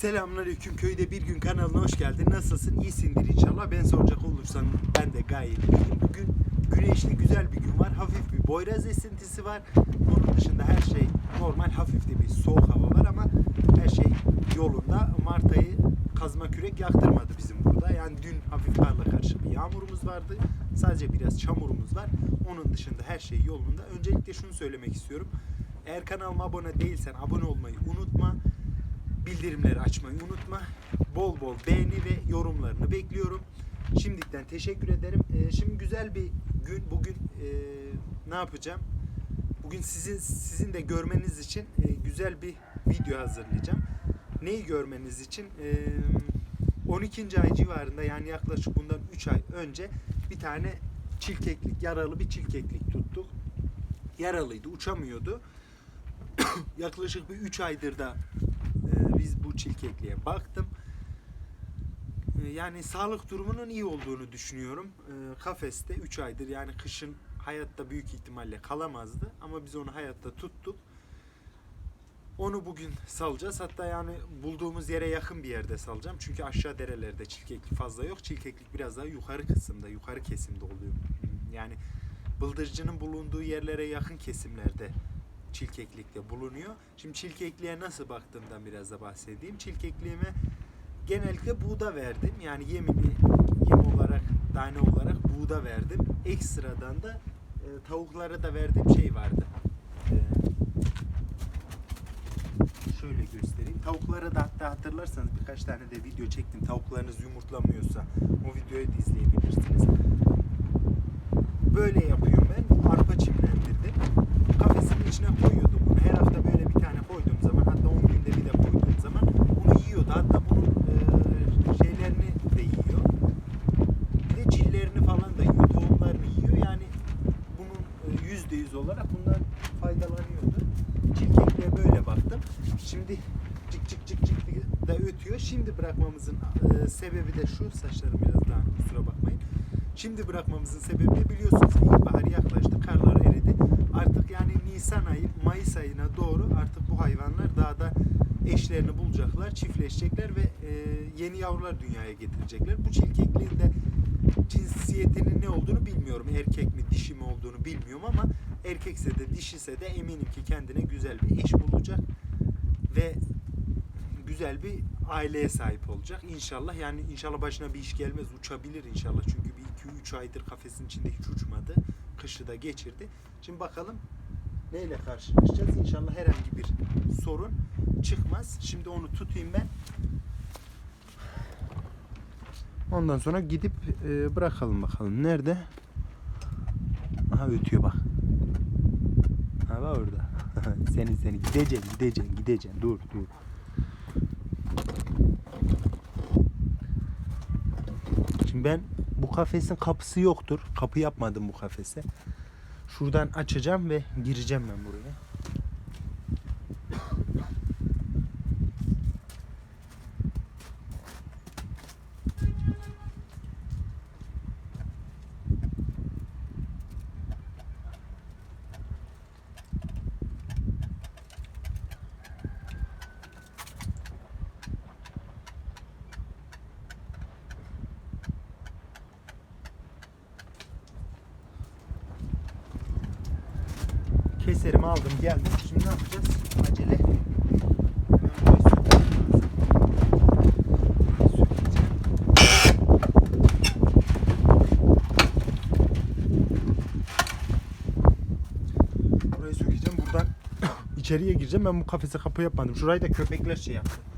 Selamünaleyküm köyde bir gün kanalına hoş geldin. Nasılsın? İyisindir inşallah. Ben soracak olursan ben de gayet iyiyim. Bugün güneşli güzel bir gün var. Hafif bir boyraz esintisi var. Onun dışında her şey normal. Hafif de bir soğuk hava var ama her şey yolunda. Mart ayı kazma kürek yaktırmadı bizim burada. Yani dün hafif karla karşı bir yağmurumuz vardı. Sadece biraz çamurumuz var. Onun dışında her şey yolunda. Öncelikle şunu söylemek istiyorum. Eğer kanalıma abone değilsen abone olmayı unutma. Bildirimleri açmayı unutma. Bol bol beğeni ve yorumlarını bekliyorum. Şimdiden teşekkür ederim. Ee, şimdi güzel bir gün. Bugün e, ne yapacağım? Bugün sizin sizin de görmeniz için e, güzel bir video hazırlayacağım. Neyi görmeniz için? E, 12. ay civarında yani yaklaşık bundan 3 ay önce bir tane çilkeklik, yaralı bir çilkeklik tuttuk. Yaralıydı, uçamıyordu. yaklaşık bir 3 aydır da e, çilkekliğe baktım. E, yani sağlık durumunun iyi olduğunu düşünüyorum. E, kafeste 3 aydır yani kışın hayatta büyük ihtimalle kalamazdı ama biz onu hayatta tuttuk. Onu bugün salacağız. Hatta yani bulduğumuz yere yakın bir yerde salacağım. Çünkü aşağı derelerde çilkeklik fazla yok. Çilkeklik biraz daha yukarı kısımda, yukarı kesimde oluyor. Yani bıldırcının bulunduğu yerlere yakın kesimlerde çilkeklikte bulunuyor. Şimdi çilkekliğe nasıl baktığımdan biraz da bahsedeyim. Çilkekliğime genellikle buğda verdim. Yani yemini yem olarak, tane olarak buğda verdim. Ekstradan da e, tavuklara da verdiğim şey vardı. E, şöyle göstereyim. Tavuklara da hatta hatırlarsanız birkaç tane de video çektim. Tavuklarınız yumurtlamıyorsa o videoyu da izleyebilirsiniz. Böyle yapıyorum içine koyuyordum bunu. Her hafta böyle bir tane koyduğum zaman hatta 10 günde bir de koyduğum zaman bunu yiyordu. Hatta bunun e, şeylerini de yiyor. Bir de cillerini falan da yiyor. Tohumlarını yiyor. Yani bunun e, yüzde yüz olarak bundan faydalanıyordu. Çilkekliğe böyle baktım. Şimdi cık cık cık cık da ötüyor. Şimdi bırakmamızın e, sebebi de şu. Saçlarım biraz daha kusura bakmayın. Şimdi bırakmamızın sebebi de biliyorsunuz ilkbahar yaklaştı. Karlar Nisan ayı, Mayıs ayına doğru artık bu hayvanlar dağda eşlerini bulacaklar, çiftleşecekler ve e, yeni yavrular dünyaya getirecekler. Bu çilkekliğin de cinsiyetinin ne olduğunu bilmiyorum. Erkek mi, dişi mi olduğunu bilmiyorum ama erkekse de dişise de eminim ki kendine güzel bir eş bulacak ve güzel bir aileye sahip olacak. İnşallah yani inşallah başına bir iş gelmez uçabilir inşallah. Çünkü bir 2-3 aydır kafesin içinde hiç uçmadı. Kışı da geçirdi. Şimdi bakalım neyle karşılaşacağız. İnşallah herhangi bir sorun çıkmaz. Şimdi onu tutayım ben. Ondan sonra gidip e, bırakalım bakalım. Nerede? Aha ötüyor bak. Ha bak orada. seni seni gideceksin gideceksin gideceksin. Dur dur. Şimdi ben bu kafesin kapısı yoktur. Kapı yapmadım bu kafese. Şuradan açacağım ve gireceğim ben buraya. Keserimi aldım geldim. Şimdi ne yapacağız? Acele. Burayı sökeceğim. Buradan içeriye gireceğim. Ben bu kafese kapı yapmadım. Şurayı da köpekler şey yaptı.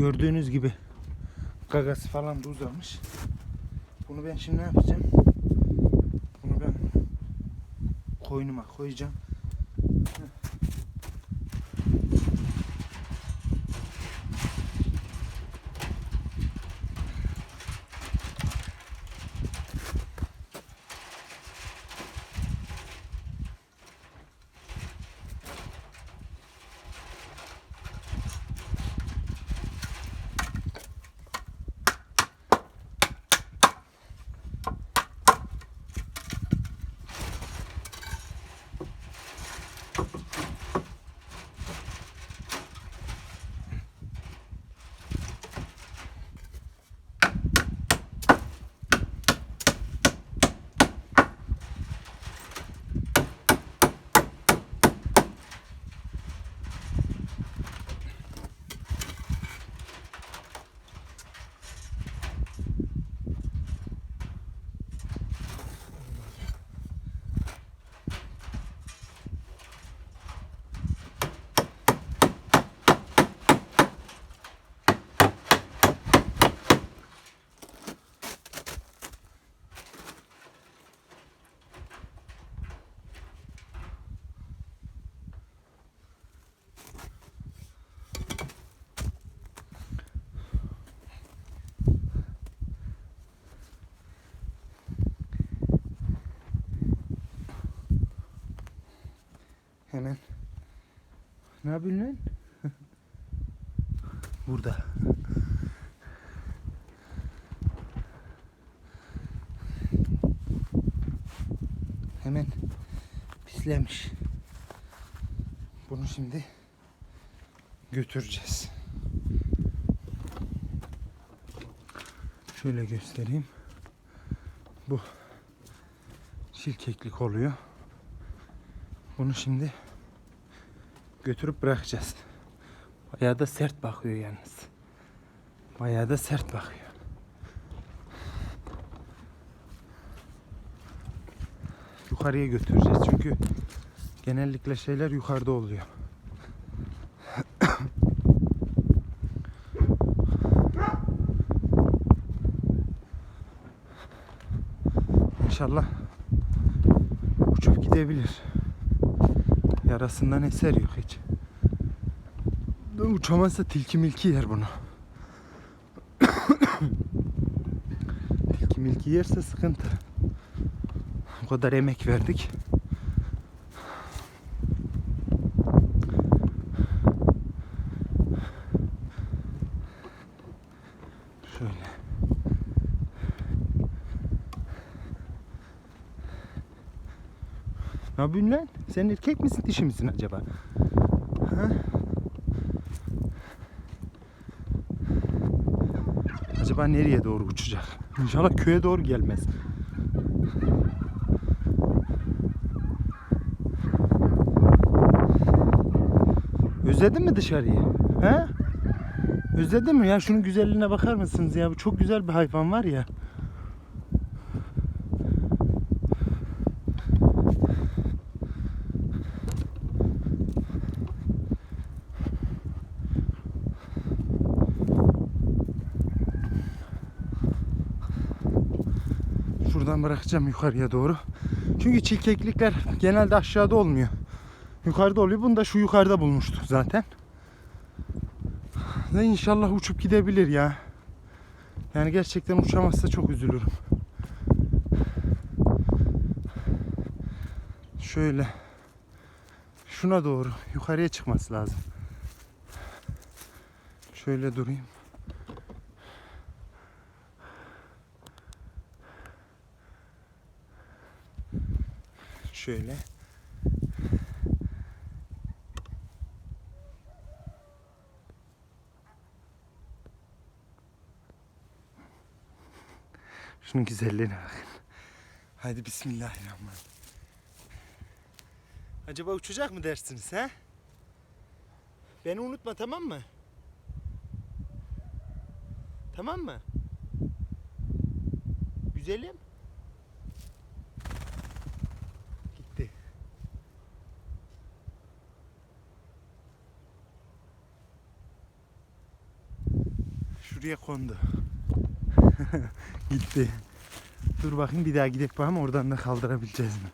Gördüğünüz gibi gagası falan da uzamış. Bunu ben şimdi ne yapacağım? Bunu ben koynuma koyacağım. Hemen. Ne yapıyorsun lan? Burada. Hemen pislemiş. Bunu şimdi götüreceğiz. Şöyle göstereyim. Bu şirkeklik oluyor. Bunu şimdi götürüp bırakacağız. Bayağı da sert bakıyor yalnız. Bayağı da sert bakıyor. Yukarıya götüreceğiz çünkü genellikle şeyler yukarıda oluyor. İnşallah uçup gidebilir. Yarasından eser yok hiç. Uçamazsa tilki milki yer bunu. tilki milki yerse sıkıntı. O kadar emek verdik. Şöyle. Ne yapıyorsun? Sen erkek misin dişi misin acaba? Ha? Acaba nereye doğru uçacak? İnşallah köye doğru gelmez. Özledin mi dışarıyı? Ha? Özledin mi? Ya şunun güzelliğine bakar mısınız ya? Bu çok güzel bir hayvan var ya. Şuradan bırakacağım yukarıya doğru. Çünkü çirkeklikler genelde aşağıda olmuyor. Yukarıda oluyor. Bunu da şu yukarıda bulmuştuk zaten. Ve inşallah uçup gidebilir ya. Yani gerçekten uçamazsa çok üzülürüm. Şöyle. Şuna doğru yukarıya çıkması lazım. Şöyle durayım. Şöyle. Şunun güzelliğine bakın. Hadi bismillahirrahmanirrahim. Acaba uçacak mı dersiniz ha? Beni unutma tamam mı? Tamam mı? Güzelim. Gitti. Şuraya kondu. Gitti. Dur bakayım bir daha gidip bakalım oradan da kaldırabileceğiz mi?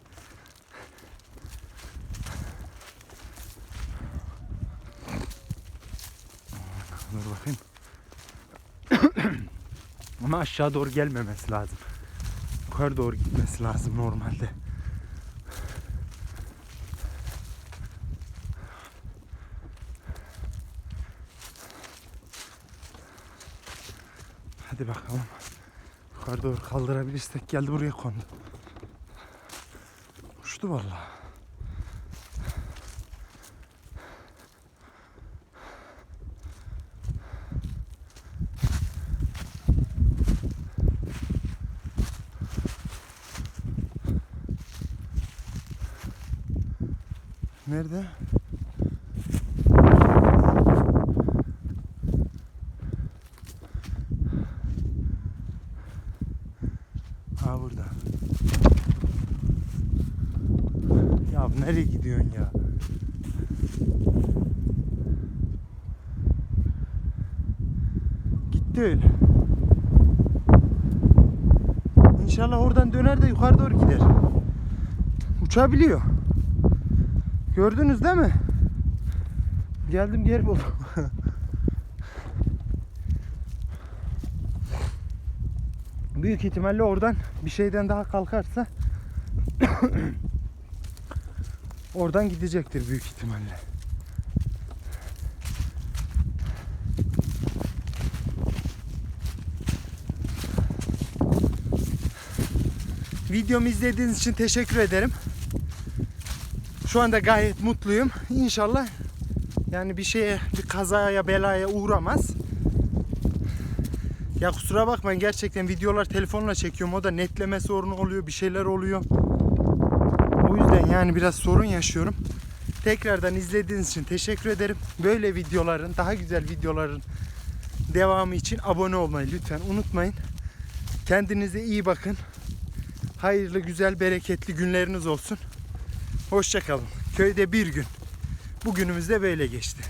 Dur bakayım. Ama aşağı doğru gelmemesi lazım. Yukarı doğru gitmesi lazım normalde. Hadi bakalım. Yukarı doğru kaldırabilirsek geldi buraya kondu. Uçtu vallahi. Nerede? Ha burada. Ya nereye gidiyorsun ya? Gitti öyle. İnşallah oradan döner de yukarı doğru gider. Uçabiliyor. Gördünüz değil mi? Geldim geri buldum. Büyük ihtimalle oradan bir şeyden daha kalkarsa oradan gidecektir büyük ihtimalle. Videomu izlediğiniz için teşekkür ederim. Şu anda gayet mutluyum. İnşallah yani bir şeye, bir kazaya, belaya uğramaz. Ya kusura bakmayın gerçekten videolar telefonla çekiyorum. O da netleme sorunu oluyor, bir şeyler oluyor. Yani biraz sorun yaşıyorum. Tekrardan izlediğiniz için teşekkür ederim. Böyle videoların, daha güzel videoların devamı için abone olmayı lütfen unutmayın. Kendinize iyi bakın. Hayırlı, güzel, bereketli günleriniz olsun. Hoşçakalın. Köyde bir gün. Bugünümüz de böyle geçti.